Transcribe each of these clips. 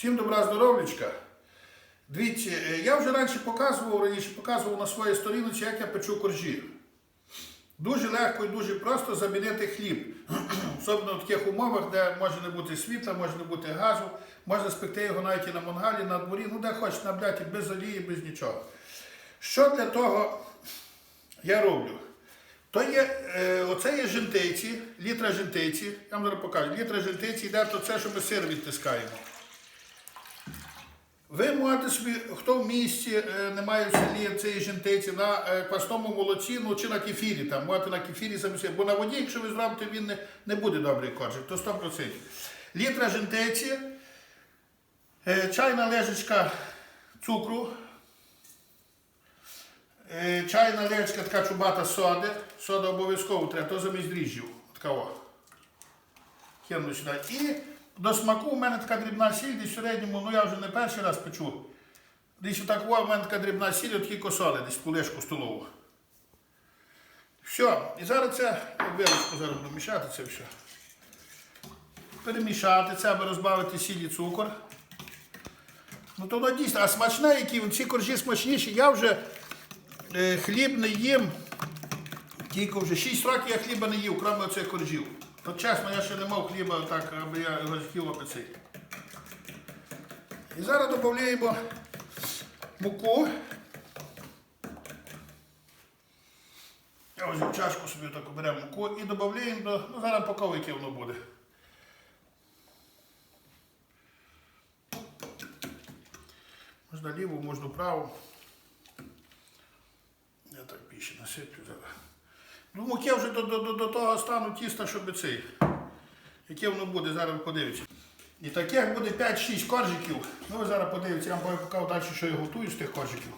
Всім добра здоров'ячка. Дивіться, е, я вже раніше показував, раніше показував на своїй сторінці, як я печу коржі. Дуже легко і дуже просто замінити хліб. Особливо в таких умовах, де може не бути світла, може не бути газу, можна спекти його навіть і на мангалі, на дворі, ну де хочеш на без олії, без нічого. Що для того я роблю? То є, е, оце є жентиці, літра жентиці, я вам зараз покажу, літра жентиці йде, то це, що ми сир відтискаємо. Ви можете собі, хто в місті е, не має в селі цієї жентиці, на е, квасному молоці, ну чи на кефірі, там, можете на кефірі замісити. Бо на воді, якщо ви зробите, він не, не буде добрий коржик, то 100%. Літра жентиці, е, чайна ложечка цукру, чайна ложечка така чубата соди. Сода обов'язково треба, то замість дріжджів. Така о. Кину сюди. І до смаку в мене така дрібна сіль, десь в середньому, ну я вже не перший раз печу. Десь отак в мене така дрібна сіль, такі косоли, десь полишку столову. Все, і зараз це, вилочку зараз буду мішати це все. Перемішати це, аби розбавити сіль і цукор. Ну то воно дійсно, а смачне, які ці коржі смачніші, я вже е, хліб не їм. Тільки вже 6 років я хліба не їв, крім оцих коржів. От чесно, я ще не мав хліба так, аби я його хотів опецити. І зараз додаємо муку. Я ось в чашку собі так беремо муку і додаємо до. Ну зараз поки яке воно буде. Можна ліву, можна праву. Я так більше насиплю зараз. Ну, муки вже до, до, до, того стану тіста, щоб цей. Яке воно буде, зараз подивіться. І таких буде 5-6 коржиків. Ну ви зараз подивіться, я вам покажу далі, що я готую з тих коржиків.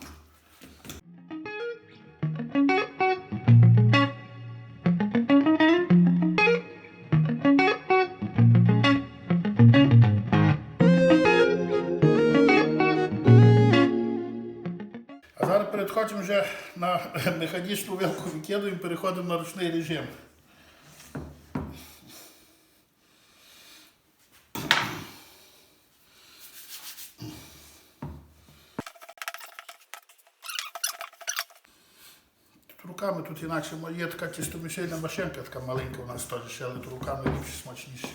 переходимо вже на механічну вилку викидуємо, переходимо на ручний режим. Тут руками тут інакше є така тістомішельна машинка, така маленька у нас теж, ще, але тут руками ліпше смачніше.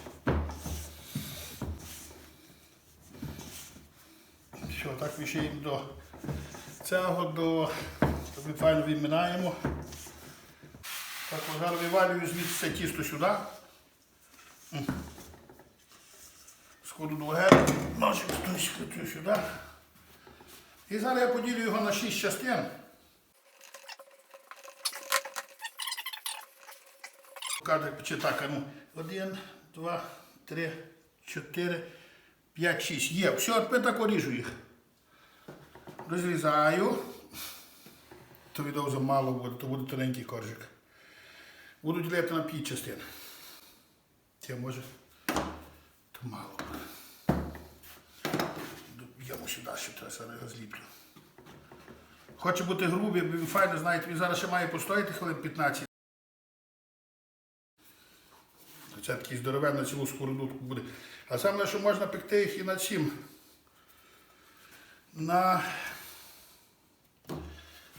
Все, так вішаємо до цього до ми відминаємо. Так, зараз вивалюю звідси тісто сюди. Сходу до гету, ножик стою сюди. І зараз я поділю його на 6 частин. Чи так, ну. Один, два, три, чотири, п'ять, шість. Є. Все, тепер так ріжу їх. Розрізаю. То відео замало буде, то буде тоненький коржик. Буду ділити на п'ять частин. Це може. То мало буде. Доб'ємо сюди, що треба зараз його зліплю. Хоче бути грубий, бо він файно, знаєте, він зараз ще має постояти хвилин 15. Це такий здоровенний цілу скородутку буде. А саме, що можна пекти їх і на чим? На,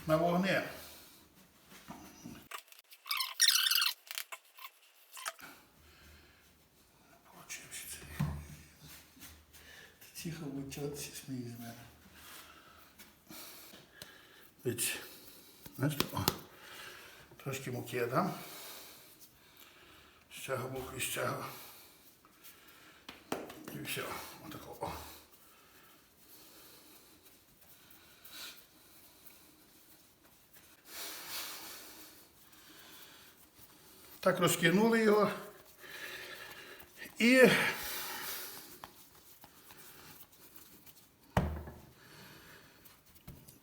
на вогне. Тихо вичатися сміє з мене. Віць. Знаєте, о, трошки муки я дам. Цього боку і цього. І все. Отако. О. Так розкинули його. І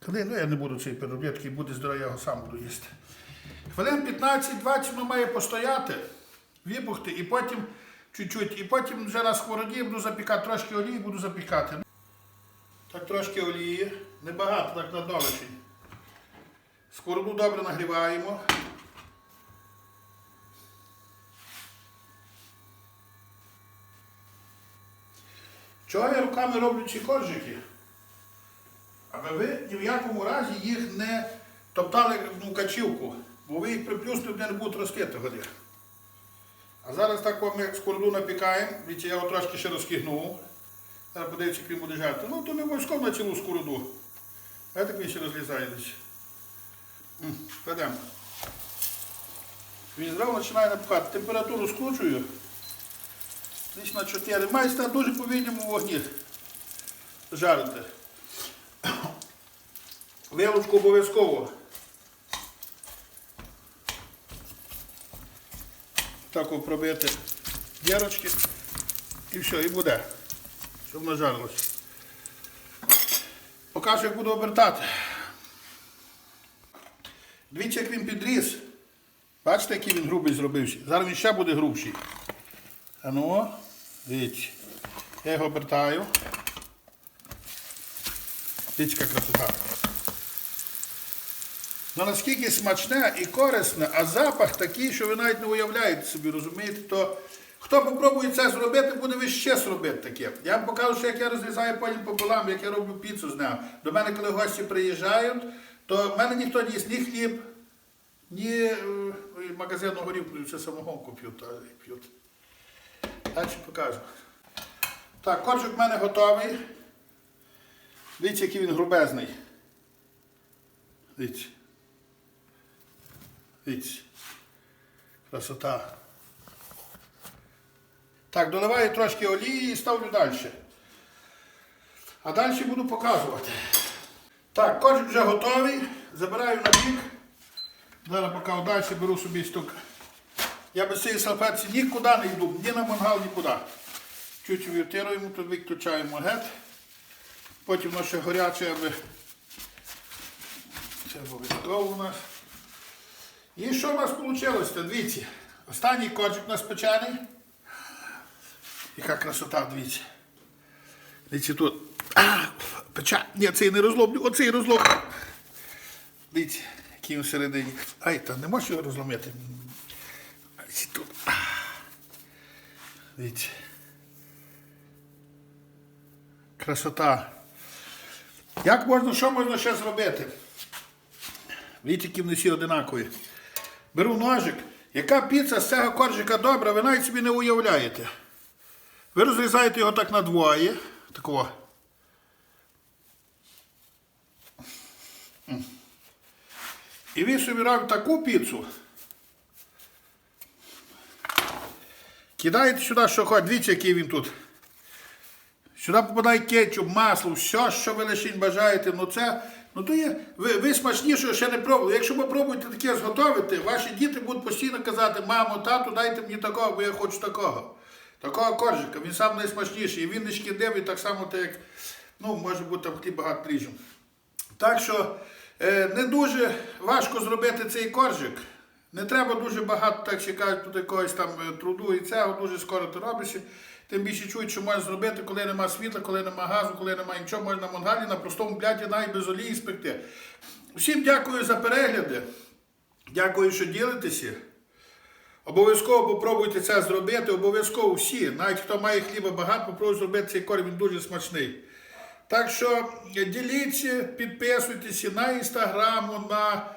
коли, ну я не буду цей переробляти, буде здоров'я, я його сам буду їсти. Хвилин 15-20 воно має постояти, вибухти, і потім чуть-чуть, і потім вже на сковороді буду запікати, трошки олії буду запікати. Так трошки олії, небагато, так на долечень. Сковороду добре нагріваємо. Чого я руками роблю ці коржики? Аби ви ні в якому разі їх не топтали в качівку, бо ви їх приплюснете, вони не будуть рости тоді. А зараз так вам як скороду напікаємо, Дивіться, я його трошки ще розкигнув. Зараз подивіться, як він буде жарти. Ну, то не обов'язково на цілу скороду. А так він ще розлізає десь. Кладемо. Він зразу починає напухати. Температуру скручую. Десь на 4. Має стати дуже повільному вогні. Жарити. Вилочку обов'язково. Так пробити дірочки. І все, і буде. Щоб воно жарилось. Покажу, як буду обертати. Дивіться, як він підріс. Бачите, який він грубий зробився. Зараз він ще буде грубший. А ну, дивіться. Я його обертаю. Дивіться, яка красота. Ну наскільки смачне і корисне, а запах такий, що ви навіть не уявляєте собі, розумієте, то хто попробує це зробити, буде ви ще зробити таке. Я вам покажу, що як я розрізаю потім пополам, як я роблю піцу з ним. До мене, коли гості приїжджають, то в мене ніхто не їсть ні хліб, ні е, магазинну горівку, це самогонку п'ють. Далі покажу. Так, коржик в мене готовий. Дивіться, який він грубезний. Дивіться. Дивіться. Красота. Так, доливаю трошки олії і ставлю далі. А далі буду показувати. Так, коржик вже готовий. Забираю на бік. Зараз поки далі беру собі стук. Я без цієї салфетці нікуди не йду, ні на мангал, нікуди. Чуть вівтируємо, тут виключаємо гет. Потім воно ще гаряче, аби це обов'язково у нас. І що у нас вийшло? Дивіться. Останній коржик у нас печений. Яка красота, дивіться. Дивіться тут. Печа. Ні, цей не розлоблю, оцей розлоблю. Дивіться, який він всередині. Ай, та не можеш його розломити. Ось тут. Красота. Як можна, що можна ще зробити? Які вони всі одинакові. Беру ножик. Яка піца з цього коржика добра, ви навіть собі не уявляєте. Ви розрізаєте його так на двоє. Такого. І ви собі робите таку піцу. Кидаєте сюди, що хочете. Дивіться, який він тут. Сюди попадає кетчуп, масло, все, що ви лише бажаєте. Ну це, ну то є, ви, ви смачнішого ще не пробували. Якщо ви пробуєте таке зготовити, ваші діти будуть постійно казати, мамо, тату, дайте мені такого, бо я хочу такого. Такого коржика, він сам найсмачніший. І він не шкідливий, так само, так як, ну, може бути там хліб багато ріжем. Так що е, не дуже важко зробити цей коржик. Не треба дуже багато, так ще кажуть, тут якогось там е, труду і цього, дуже скоро ти робишся. Тим більше чують, що можна зробити, коли нема світла, коли нема газу, коли нема нічого, можна на мангалі на простому пляті навіть без олії спекти. Всім дякую за перегляди. Дякую, що ділитеся. Обов'язково попробуйте це зробити, обов'язково всі. Навіть хто має хліба багато, попробуйте зробити цей корм, він дуже смачний. Так що діліться, підписуйтеся на інстаграму, на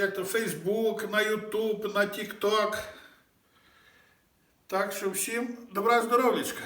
як то, Фейсбук, на Ютуб, на Тікток. Так що всім добра здоров'ячка.